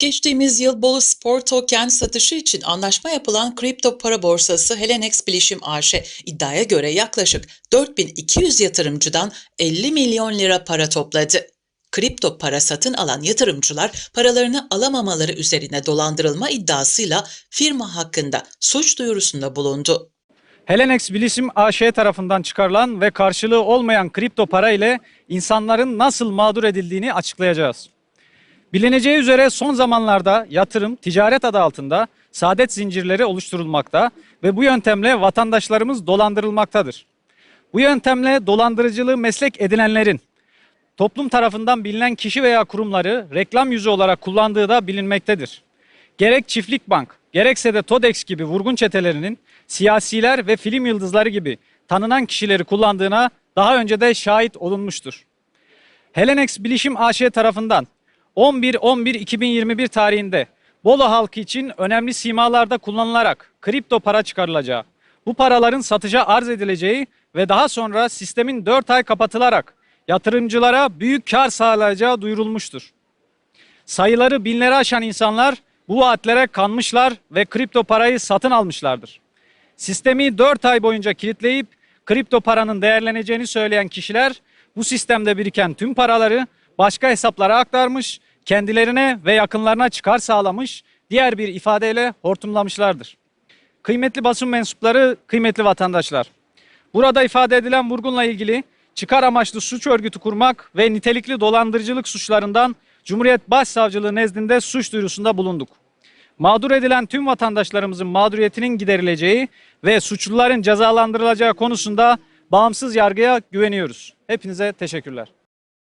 Geçtiğimiz yıl Bolu Spor Token satışı için anlaşma yapılan kripto para borsası Helenex Bilişim AŞ iddiaya göre yaklaşık 4200 yatırımcıdan 50 milyon lira para topladı. Kripto para satın alan yatırımcılar paralarını alamamaları üzerine dolandırılma iddiasıyla firma hakkında suç duyurusunda bulundu. Helenex Bilişim AŞ tarafından çıkarılan ve karşılığı olmayan kripto para ile insanların nasıl mağdur edildiğini açıklayacağız. Bilineceği üzere son zamanlarda yatırım, ticaret adı altında saadet zincirleri oluşturulmakta ve bu yöntemle vatandaşlarımız dolandırılmaktadır. Bu yöntemle dolandırıcılığı meslek edinenlerin toplum tarafından bilinen kişi veya kurumları reklam yüzü olarak kullandığı da bilinmektedir. Gerek Çiftlik Bank, gerekse de TODEX gibi vurgun çetelerinin siyasiler ve film yıldızları gibi tanınan kişileri kullandığına daha önce de şahit olunmuştur. Helenex Bilişim AŞ tarafından 11-11-2021 tarihinde Bolu halkı için önemli simalarda kullanılarak kripto para çıkarılacağı, bu paraların satışa arz edileceği ve daha sonra sistemin 4 ay kapatılarak yatırımcılara büyük kar sağlayacağı duyurulmuştur. Sayıları binleri aşan insanlar bu vaatlere kanmışlar ve kripto parayı satın almışlardır. Sistemi 4 ay boyunca kilitleyip kripto paranın değerleneceğini söyleyen kişiler bu sistemde biriken tüm paraları başka hesaplara aktarmış, kendilerine ve yakınlarına çıkar sağlamış, diğer bir ifadeyle hortumlamışlardır. Kıymetli basın mensupları, kıymetli vatandaşlar. Burada ifade edilen vurgunla ilgili çıkar amaçlı suç örgütü kurmak ve nitelikli dolandırıcılık suçlarından Cumhuriyet Başsavcılığı nezdinde suç duyurusunda bulunduk. Mağdur edilen tüm vatandaşlarımızın mağduriyetinin giderileceği ve suçluların cezalandırılacağı konusunda bağımsız yargıya güveniyoruz. Hepinize teşekkürler.